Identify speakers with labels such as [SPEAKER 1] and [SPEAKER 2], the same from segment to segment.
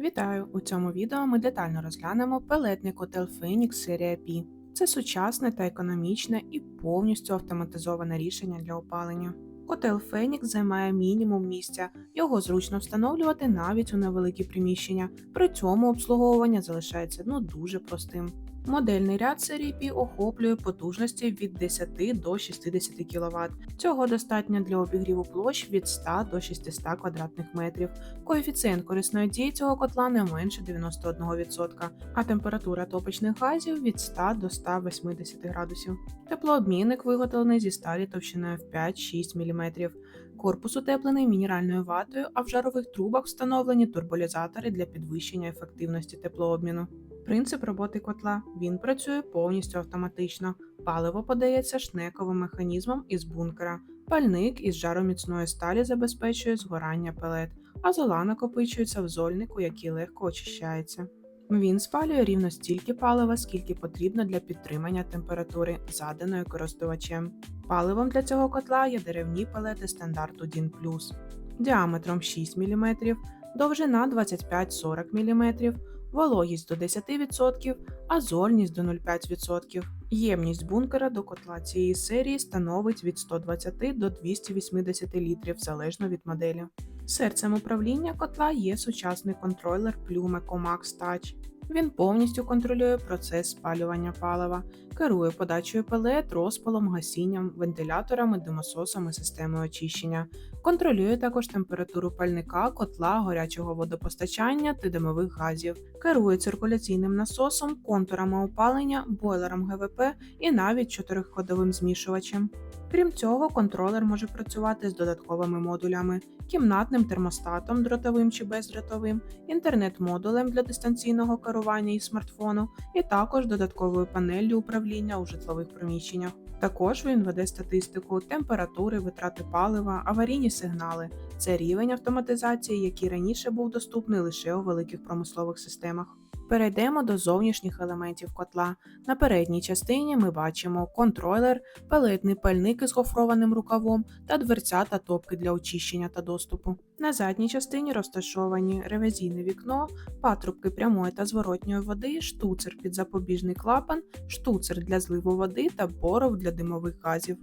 [SPEAKER 1] Вітаю! У цьому відео ми детально розглянемо пелетний котел Phoenix серія P. Це сучасне та економічне і повністю автоматизоване рішення для опалення. Котел Phoenix займає мінімум місця, його зручно встановлювати навіть у невеликі приміщення. При цьому обслуговування залишається ну дуже простим. Модельний ряд серії P охоплює потужності від 10 до 60 кВт. Цього достатньо для обігріву площ від 100 до 600 квадратних метрів. Коефіцієнт корисної дії цього котла не менше 91%, а температура топочних газів від 100 до 180 градусів. Теплообмінник виготовлений зі сталі товщиною в 5-6 мм. Корпус утеплений мінеральною ватою, а в жарових трубах встановлені турболізатори для підвищення ефективності теплообміну. Принцип роботи котла він працює повністю автоматично. Паливо подається шнековим механізмом із бункера. Пальник із жароміцної сталі забезпечує згорання пелет, а зола накопичується в зольнику, який легко очищається. Він спалює рівно стільки палива, скільки потрібно для підтримання температури, заданої користувачем. Паливом для цього котла є деревні пелети стандарту DIN+, діаметром 6 мм, довжина 25-40 мм, вологість до 10%, а зольність до 0,5%. Ємність бункера до котла цієї серії становить від 120 до 280 літрів залежно від моделі. Серцем управління котла є сучасний контролер Plume Comax Touch. Він повністю контролює процес спалювання палива, керує подачею пелет, розпалом, гасінням, вентиляторами, димососами, системою очищення, контролює також температуру пальника, котла, гарячого водопостачання та димових газів, керує циркуляційним насосом, контурами опалення, бойлером ГВП і навіть чотирьохходовим змішувачем. Крім цього, контролер може працювати з додатковими модулями, кімнатним термостатом, дротовим чи бездротовим, інтернет-модулем для дистанційного керування і смартфону, і також додатковою панеллю управління у житлових приміщеннях. Також він веде статистику температури, витрати палива, аварійні сигнали. Це рівень автоматизації, який раніше був доступний лише у великих промислових системах. Перейдемо до зовнішніх елементів котла. На передній частині ми бачимо контролер, пелетний пальник із гофрованим рукавом та дверця та топки для очищення та доступу. На задній частині розташовані ревізійне вікно, патрубки прямої та зворотньої води, штуцер під запобіжний клапан, штуцер для зливу води та боров для димових газів.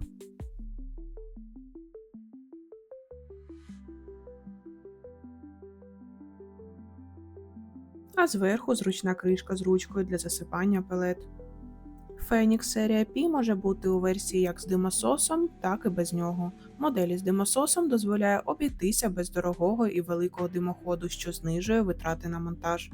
[SPEAKER 1] а зверху зручна кришка з ручкою для засипання пелет. Phoenix серія P може бути у версії як з димососом, так і без нього. Модель з димососом дозволяє обійтися без дорогого і великого димоходу, що знижує витрати на монтаж.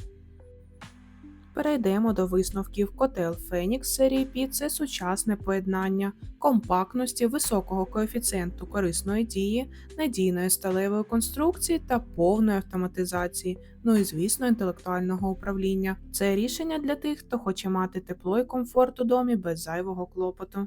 [SPEAKER 1] Перейдемо до висновків котел Фенікс серії P – це сучасне поєднання компактності, високого коефіцієнту корисної дії, надійної сталевої конструкції та повної автоматизації, ну і звісно, інтелектуального управління. Це рішення для тих, хто хоче мати тепло і комфорт у домі без зайвого клопоту.